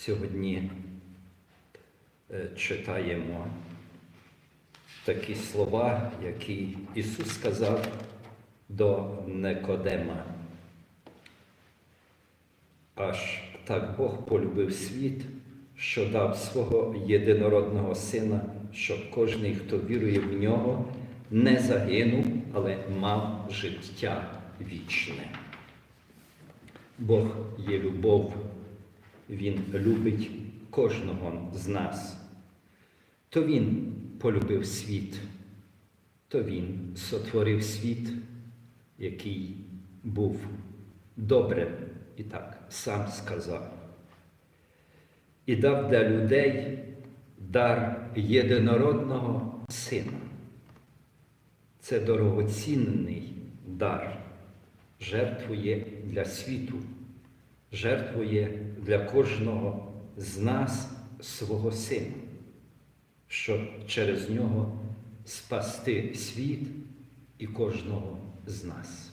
Сьогодні е, читаємо такі слова, які Ісус сказав до Никодема. Аж так Бог полюбив світ, що дав свого єдинородного Сина, щоб кожний, хто вірує в нього, не загинув, але мав життя вічне. Бог є любов, Він любить кожного з нас. То Він полюбив світ, то Він сотворив світ, який був добрим, і так сам сказав. І дав для людей дар єдинородного сина. Це дорогоцінний дар, жертвує для світу, жертвує для кожного з нас свого сина, щоб через нього спасти світ і кожного з нас.